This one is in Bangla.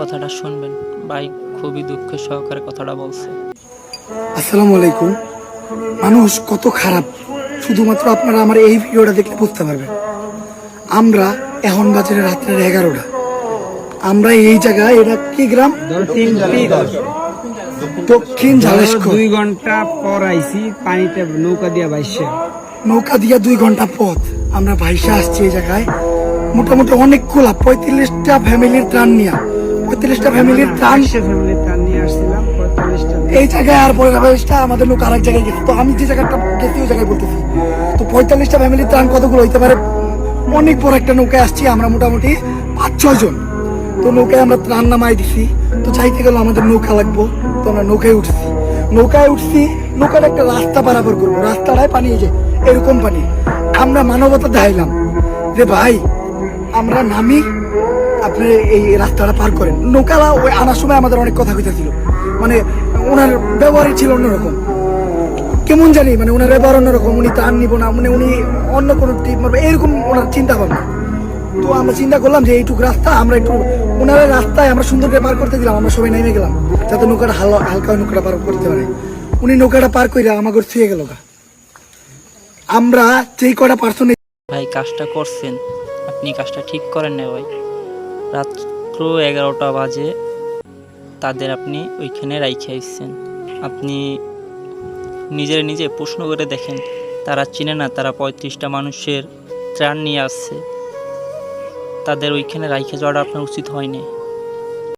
কথাটা শুনবেন। ভাই খুবই দুঃখ সহকারে কথাটা বলছে। আসসালামু আলাইকুম। মানুষ কত খারাপ। শুধুমাত্র আপনারা আমার এই ভিডিওটা দেখলে বুঝতে পারবেন। আমরা এখন বাজারে রাত্রের এগারোটা। আমরা এই জায়গায় এটা কি গ্রাম? দক্ষিণ ঝালেশকর দুই ঘণ্টা পর আইছি পানিতে নৌকা দিয়া বাইশে নৌকা দিয়া দুই ঘণ্টা পথ। আমরা ভাইসা আসছি এই জায়গায়। মোটামুটি অনেকগুলা পঁয়ত্রিশটা ফ্যামিলির ত্রাণ নিয়া। পঁয়ত্রিশটা ফ্যামিলির ত্রাণ। এই জায়গায় আর পঁয়তাল্লিশটা আমাদের লোক আরেক জায়গায় গেছে। তো আমি যে জায়গাটা গেছি, ওই জায়গায় বলতেছি, তো পঁয়তাল্লিশটা ফ্যামিলির ত্রাণ কতগুলো? হইতে পারে অনেক বড় একটা নৌকায় আসছি আমরা মোটামুটি পাঁচ, ছয় জন। তো নৌকায় আমরা ত্রাণ নামাই দিছি। তো চাইতে গেলে আমাদের নৌকা লাগবো। তো আমরা নৌকায় উঠছি। নৌকায় উঠছি, নৌকার একটা রাস্তা পারাপার করব। রাস্তাটায় পানি যে, এরকম পানি। আমরা মানবতা দেখাইলাম যে, ভাই, আমরা নামি আপনি এই রাস্তাটা পার করেন। নৌকালা ওই আনার সময় আমাদের অনেক কথা কইতা ছিল মানে ওনার ব্যবহারই ছিল অন্যরকম। কেমন জানি মানে ওনার ব্যবহার অন্যরকম, উনি তার নিব না মানে উনি অন্য কোনো এরকম ওনার চিন্তা ভাবনা তো আমরা চিন্তা করলাম যে এইটুকু রাস্তা, আমরা একটু ওনার রাস্তায় আমরা সুন্দর করে পার করতে দিলাম, আমরা সবাই নেমে গেলাম, যাতে নৌকাটা হাল, হালকা নৌকাটা পার করতে পারে। উনি নৌকাটা পার করে আমাকে ছুঁয়ে গেল। আমরা যেই কটা পার্সন ভাই, কাজটা করছেন। আপনি কাজটা ঠিক করেন না ভাই। রাত্র এগারোটা বাজে। তাদের আপনি ওইখানে রাইখে আসছেন আপনি নিজের নিজে প্রশ্ন করে দেখেন, তারা চিনে না, তারা পঁয়ত্রিশটা মানুষের ত্রাণ নিয়ে আসছে। তাদের ওইখানে রাইখে যাওয়াটা আপনার উচিত হয়নি।